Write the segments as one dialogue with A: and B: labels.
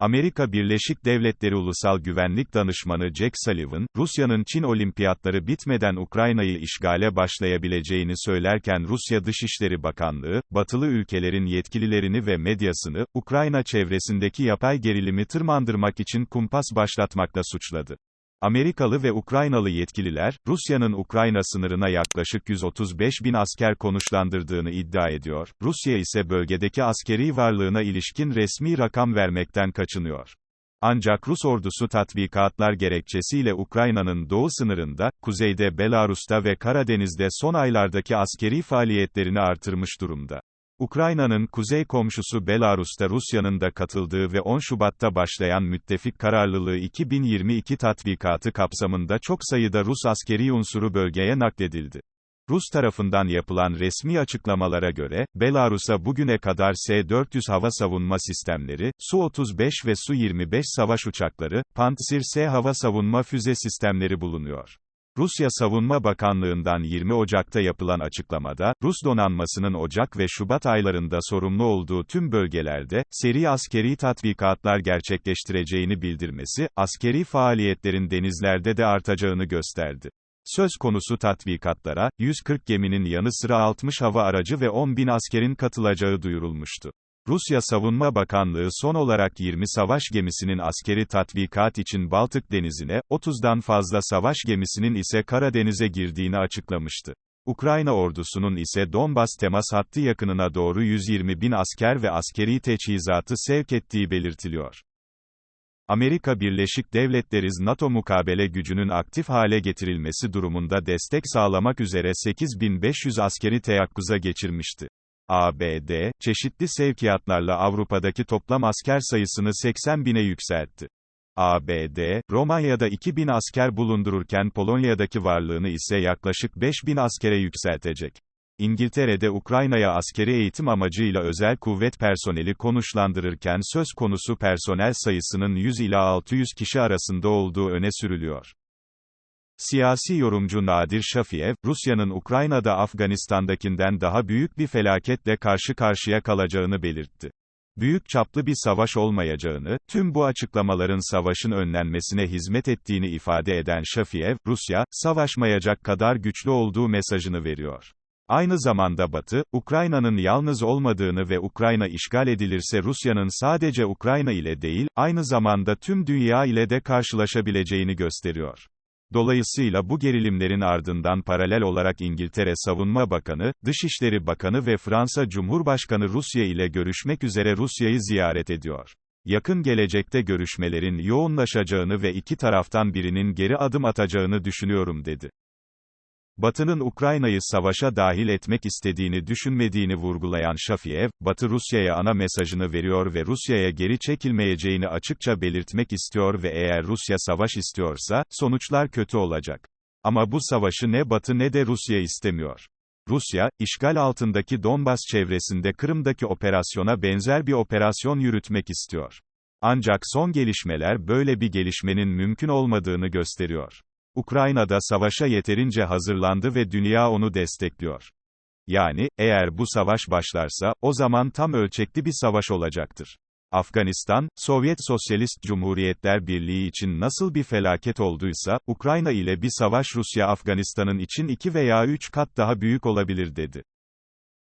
A: Amerika Birleşik Devletleri Ulusal Güvenlik Danışmanı Jack Sullivan, Rusya'nın Çin olimpiyatları bitmeden Ukrayna'yı işgale başlayabileceğini söylerken Rusya Dışişleri Bakanlığı, batılı ülkelerin yetkililerini ve medyasını, Ukrayna çevresindeki yapay gerilimi tırmandırmak için kumpas başlatmakla suçladı. Amerikalı ve Ukraynalı yetkililer, Rusya'nın Ukrayna sınırına yaklaşık 135 bin asker konuşlandırdığını iddia ediyor, Rusya ise bölgedeki askeri varlığına ilişkin resmi rakam vermekten kaçınıyor. Ancak Rus ordusu tatbikatlar gerekçesiyle Ukrayna'nın doğu sınırında, kuzeyde Belarus'ta ve Karadeniz'de son aylardaki askeri faaliyetlerini artırmış durumda. Ukrayna'nın kuzey komşusu Belarus'ta Rusya'nın da katıldığı ve 10 Şubat'ta başlayan müttefik kararlılığı 2022 tatbikatı kapsamında çok sayıda Rus askeri unsuru bölgeye nakledildi. Rus tarafından yapılan resmi açıklamalara göre, Belarus'a bugüne kadar S-400 hava savunma sistemleri, Su-35 ve Su-25 savaş uçakları, Pantsir-S hava savunma füze sistemleri bulunuyor. Rusya Savunma Bakanlığı'ndan 20 Ocak'ta yapılan açıklamada, Rus donanmasının Ocak ve Şubat aylarında sorumlu olduğu tüm bölgelerde, seri askeri tatbikatlar gerçekleştireceğini bildirmesi, askeri faaliyetlerin denizlerde de artacağını gösterdi. Söz konusu tatbikatlara, 140 geminin yanı sıra 60 hava aracı ve 10 bin askerin katılacağı duyurulmuştu. Rusya Savunma Bakanlığı son olarak 20 savaş gemisinin askeri tatbikat için Baltık Denizi'ne, 30'dan fazla savaş gemisinin ise Karadeniz'e girdiğini açıklamıştı. Ukrayna ordusunun ise Donbas temas hattı yakınına doğru 120 bin asker ve askeri teçhizatı sevk ettiği belirtiliyor. Amerika Birleşik Devletleri NATO mukabele gücünün aktif hale getirilmesi durumunda destek sağlamak üzere 8500 askeri teyakkuza geçirmişti. ABD, çeşitli sevkiyatlarla Avrupa'daki toplam asker sayısını 80 bine yükseltti. ABD, Romanya'da 2000 asker bulundururken Polonya'daki varlığını ise yaklaşık 5000 askere yükseltecek. İngiltere'de Ukrayna'ya askeri eğitim amacıyla özel kuvvet personeli konuşlandırırken söz konusu personel sayısının 100 ila 600 kişi arasında olduğu öne sürülüyor. Siyasi yorumcu Nadir Şafiyev, Rusya'nın Ukrayna'da Afganistan'dakinden daha büyük bir felaketle karşı karşıya kalacağını belirtti. Büyük çaplı bir savaş olmayacağını, tüm bu açıklamaların savaşın önlenmesine hizmet ettiğini ifade eden Şafiyev, Rusya, savaşmayacak kadar güçlü olduğu mesajını veriyor. Aynı zamanda Batı, Ukrayna'nın yalnız olmadığını ve Ukrayna işgal edilirse Rusya'nın sadece Ukrayna ile değil, aynı zamanda tüm dünya ile de karşılaşabileceğini gösteriyor. Dolayısıyla bu gerilimlerin ardından paralel olarak İngiltere Savunma Bakanı, Dışişleri Bakanı ve Fransa Cumhurbaşkanı Rusya ile görüşmek üzere Rusya'yı ziyaret ediyor. Yakın gelecekte görüşmelerin yoğunlaşacağını ve iki taraftan birinin geri adım atacağını düşünüyorum dedi. Batı'nın Ukrayna'yı savaşa dahil etmek istediğini düşünmediğini vurgulayan Şafiyev, Batı Rusya'ya ana mesajını veriyor ve Rusya'ya geri çekilmeyeceğini açıkça belirtmek istiyor ve eğer Rusya savaş istiyorsa, sonuçlar kötü olacak. Ama bu savaşı ne Batı ne de Rusya istemiyor. Rusya, işgal altındaki Donbas çevresinde Kırım'daki operasyona benzer bir operasyon yürütmek istiyor. Ancak son gelişmeler böyle bir gelişmenin mümkün olmadığını gösteriyor. Ukrayna'da savaşa yeterince hazırlandı ve dünya onu destekliyor. Yani, eğer bu savaş başlarsa, o zaman tam ölçekli bir savaş olacaktır. Afganistan, Sovyet Sosyalist Cumhuriyetler Birliği için nasıl bir felaket olduysa, Ukrayna ile bir savaş Rusya Afganistan'ın için iki veya üç kat daha büyük olabilir dedi.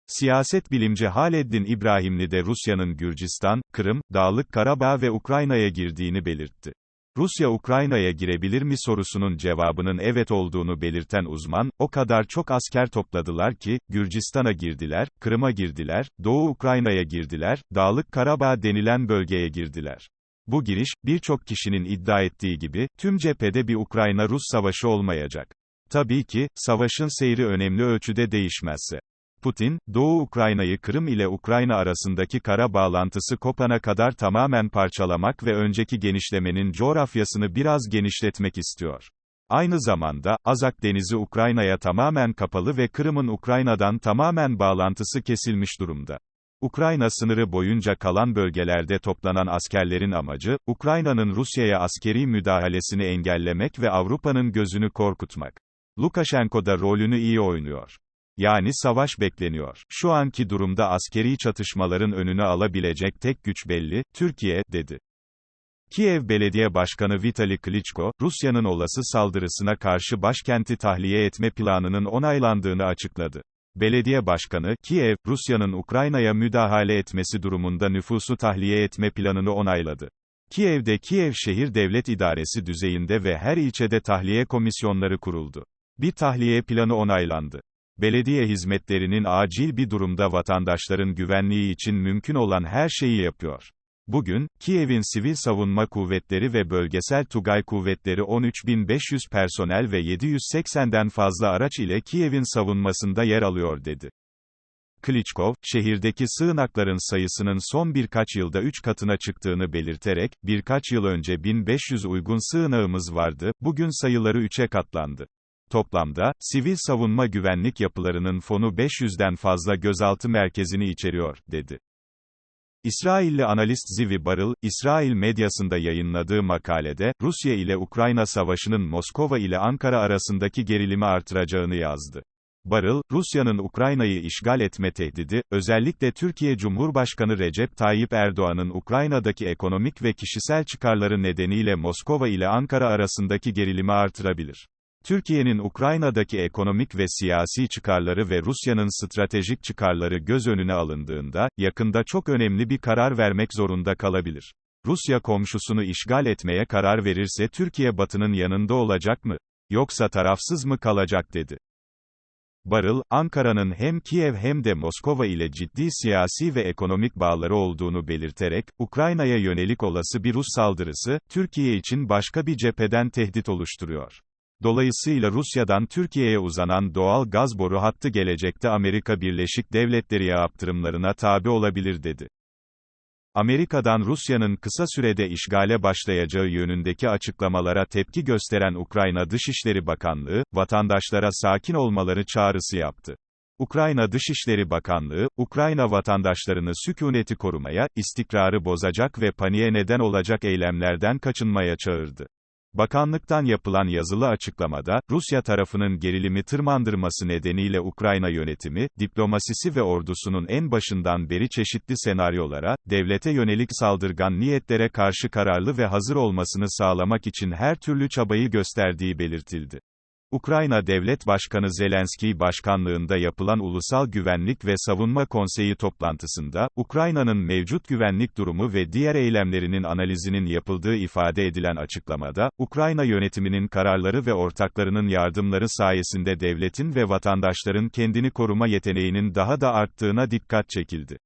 A: Siyaset bilimci Haleddin İbrahimli de Rusya'nın Gürcistan, Kırım, Dağlık Karabağ ve Ukrayna'ya girdiğini belirtti. Rusya Ukrayna'ya girebilir mi sorusunun cevabının evet olduğunu belirten uzman, o kadar çok asker topladılar ki, Gürcistan'a girdiler, Kırım'a girdiler, Doğu Ukrayna'ya girdiler, Dağlık Karabağ denilen bölgeye girdiler. Bu giriş, birçok kişinin iddia ettiği gibi, tüm cephede bir Ukrayna-Rus savaşı olmayacak. Tabii ki, savaşın seyri önemli ölçüde değişmezse. Putin, Doğu Ukrayna'yı Kırım ile Ukrayna arasındaki kara bağlantısı kopana kadar tamamen parçalamak ve önceki genişlemenin coğrafyasını biraz genişletmek istiyor. Aynı zamanda, Azak Denizi Ukrayna'ya tamamen kapalı ve Kırım'ın Ukrayna'dan tamamen bağlantısı kesilmiş durumda. Ukrayna sınırı boyunca kalan bölgelerde toplanan askerlerin amacı, Ukrayna'nın Rusya'ya askeri müdahalesini engellemek ve Avrupa'nın gözünü korkutmak. Lukashenko da rolünü iyi oynuyor. Yani savaş bekleniyor. Şu anki durumda askeri çatışmaların önünü alabilecek tek güç belli, Türkiye, dedi. Kiev Belediye Başkanı Vitali Klitschko, Rusya'nın olası saldırısına karşı başkenti tahliye etme planının onaylandığını açıkladı. Belediye başkanı, Kiev, Rusya'nın Ukrayna'ya müdahale etmesi durumunda nüfusu tahliye etme planını onayladı. Kiev'de Kiev Şehir Devlet İdaresi düzeyinde ve her ilçede tahliye komisyonları kuruldu. Bir tahliye planı onaylandı. Belediye hizmetlerinin acil bir durumda vatandaşların güvenliği için mümkün olan her şeyi yapıyor. Bugün, Kiev'in sivil savunma kuvvetleri ve bölgesel Tugay kuvvetleri 13.500 personel ve 780'den fazla araç ile Kiev'in savunmasında yer alıyor dedi. Klitschkov, şehirdeki sığınakların sayısının son birkaç yılda 3 katına çıktığını belirterek, birkaç yıl önce 1500 uygun sığınağımız vardı, bugün sayıları 3'e katlandı. Toplamda, sivil savunma güvenlik yapılarının fonu 500'den fazla gözaltı merkezini içeriyor, dedi. İsrailli analist Zivi Barıl, İsrail medyasında yayınladığı makalede, Rusya ile Ukrayna savaşının Moskova ile Ankara arasındaki gerilimi artıracağını yazdı. Barıl, Rusya'nın Ukrayna'yı işgal etme tehdidi, özellikle Türkiye Cumhurbaşkanı Recep Tayyip Erdoğan'ın Ukrayna'daki ekonomik ve kişisel çıkarları nedeniyle Moskova ile Ankara arasındaki gerilimi artırabilir. Türkiye'nin Ukrayna'daki ekonomik ve siyasi çıkarları ve Rusya'nın stratejik çıkarları göz önüne alındığında, yakında çok önemli bir karar vermek zorunda kalabilir. Rusya komşusunu işgal etmeye karar verirse Türkiye Batı'nın yanında olacak mı? Yoksa tarafsız mı kalacak dedi. Barıl, Ankara'nın hem Kiev hem de Moskova ile ciddi siyasi ve ekonomik bağları olduğunu belirterek, Ukrayna'ya yönelik olası bir Rus saldırısı, Türkiye için başka bir cepheden tehdit oluşturuyor. Dolayısıyla Rusya'dan Türkiye'ye uzanan doğal gaz boru hattı gelecekte Amerika Birleşik Devletleri yaptırımlarına tabi olabilir dedi. Amerika'dan Rusya'nın kısa sürede işgale başlayacağı yönündeki açıklamalara tepki gösteren Ukrayna Dışişleri Bakanlığı, vatandaşlara sakin olmaları çağrısı yaptı. Ukrayna Dışişleri Bakanlığı, Ukrayna vatandaşlarını sükuneti korumaya, istikrarı bozacak ve paniğe neden olacak eylemlerden kaçınmaya çağırdı. Bakanlıktan yapılan yazılı açıklamada, Rusya tarafının gerilimi tırmandırması nedeniyle Ukrayna yönetimi, diplomasisi ve ordusunun en başından beri çeşitli senaryolara, devlete yönelik saldırgan niyetlere karşı kararlı ve hazır olmasını sağlamak için her türlü çabayı gösterdiği belirtildi. Ukrayna Devlet Başkanı Zelenski başkanlığında yapılan Ulusal Güvenlik ve Savunma Konseyi toplantısında, Ukrayna'nın mevcut güvenlik durumu ve diğer eylemlerinin analizinin yapıldığı ifade edilen açıklamada, Ukrayna yönetiminin kararları ve ortaklarının yardımları sayesinde devletin ve vatandaşların kendini koruma yeteneğinin daha da arttığına dikkat çekildi.